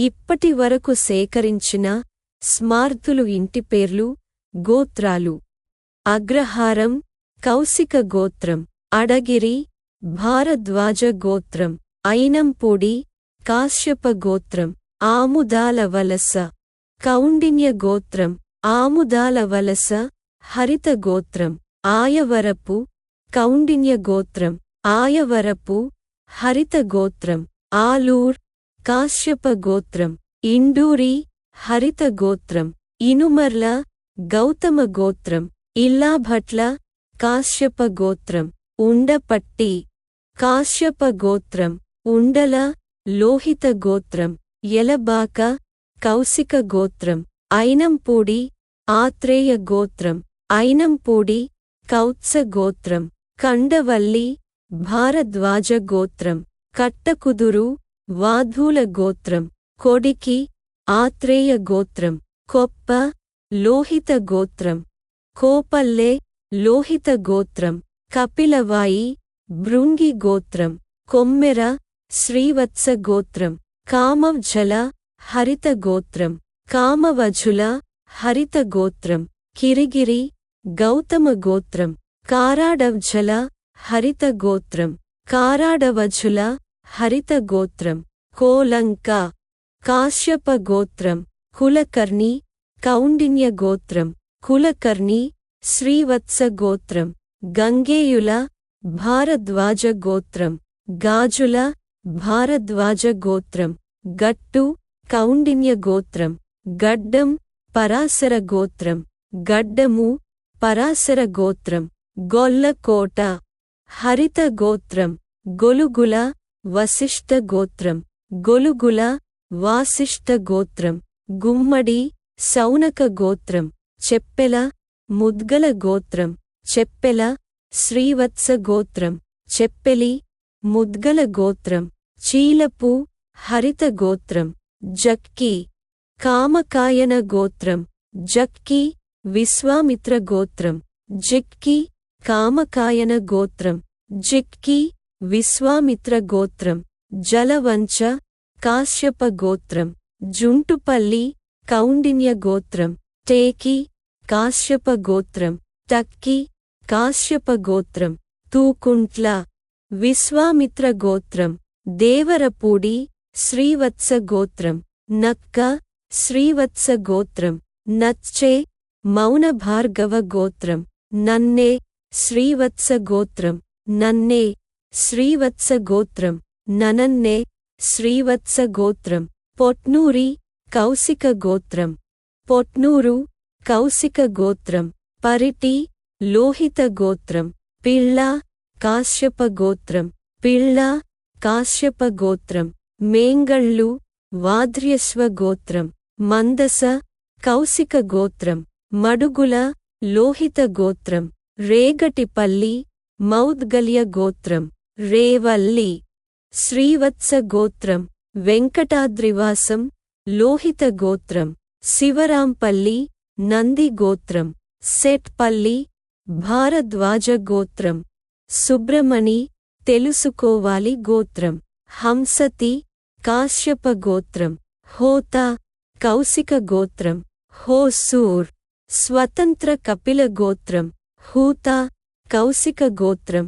ఇప్పటి వరకు సేకరించిన స్మార్తులు ఇంటి పేర్లు గోత్రాలు. అగ్రహారం కౌశిక గోత్రం. అడగిరి భారద్వాజ గోత్రం. ఐనంపూడి కాశ్యప గోత్రం. ఆముదాల వలస. కౌండిన్య గోత్రం. ఆముదాల వలస హరిత గోత్రం. ఆయవరపు కౌండిన్య గోత్రం. ఆయవరపు హరిత గోత్రం. ఆలూర్ కాశ్యప గోత్రం ఇండూరి హరిత గోత్రం ఇనుమర్ల గౌతమ గోత్రం ఇల్లాభట్ల కాశ్యప గోత్రం ఉండపట్టి కాశ్యప గోత్రం ఉండల లోహిత గోత్రం ఎలబాక కౌశిక గోత్రం ఐనంపూడి ఆత్రేయ గోత్రం ఐనంపూడి కౌత్స గోత్రం కండవల్లి భారద్వాజ గోత్రం కట్టకుదురు వాధూల గోత్రం కొడికి ఆత్రేయ గోత్రం కొప్ప లోహిత గోత్రం కోపల్లె లోహిత గోత్రం కపిలవాయి భృంగి గోత్రం కొమ్మెర శ్రీవత్స గోత్రం కామవ్జల హరిత గోత్రం కామవజుల హరిత గోత్రం కిరిగిరి గౌతమ గోత్రం కారాడవ్జల హరిత గోత్రం కారాడవజుల హరిత గోత్రం కోలంక కాశ్యప గోత్రం కులకర్ణి కౌండిన్య గోత్రం కులకర్ణి శ్రీవత్స గోత్రం గంగేయుల భారద్వాజ గోత్రం గాజుల భారద్వాజ గోత్రం గట్టు కౌండిన్య గోత్రం వశిష్ఠ గోత్రం గొలుగుల వాసిష్ఠ గోత్రం గుమ్మడి సౌనక గోత్రం చెప్పెల ముద్గల గోత్రం చెప్పెల శ్రీవత్స గోత్రం చెప్పెలి ముద్గల గోత్రం చీలపు హరిత గోత్రం జక్కి కామకాయన గోత్రం జక్కి విశ్వామిత్ర గోత్రం జిక్కి కామకాయన గోత్రం జిక్కి విశ్వామిత్ర గోత్రం జలవంచ కాశ్యప గోత్రం జుంటుపల్లి కౌండిన్య గోత్రం టేకి కాశ్యప గోత్రం టక్కి కాశ్యప గోత్రం తూకుంట్ల విశ్వామిత్ర గోత్రం దేవరపూడి శ్రీవత్స గోత్రం నక్క శ్రీవత్స గోత్రం నచ్చే మౌనభార్గవ గోత్రం నన్నే శ్రీవత్స గోత్రం నన్నే. శ్రీవత్స గోత్రం ననన్నే శ్రీవత్స గోత్రం పొట్నూరి కౌశిక గోత్రం పొట్నూరు కౌశిక గోత్రం పరిటి లోహిత గోత్రం పిళ్ళ కాశ్యప గోత్రం పిళ్ళ కాశ్యప గోత్రం మేంగళ్ళు వాద్ర్యశ్వ గోత్రం మందస కౌశిక గోత్రం మడుగుల లోహిత గోత్రం రేగటిపల్లి మౌద్గల్య గోత్రం. రేవల్లి శ్రీవత్స గోత్రం వెంకటాద్రివాసం లోహిత గోత్రం శివరాంపల్లి నంది గోత్రం సెట్పల్లి భారద్వాజ గోత్రం సుబ్రమణి తెలుసుకోవాలి గోత్రం హంసతి కాశ్యప గోత్రం హోతా కౌశిక గోత్రం హోసూర్ స్వతంత్ర కపిల గోత్రం హూత కౌశిక గోత్రం.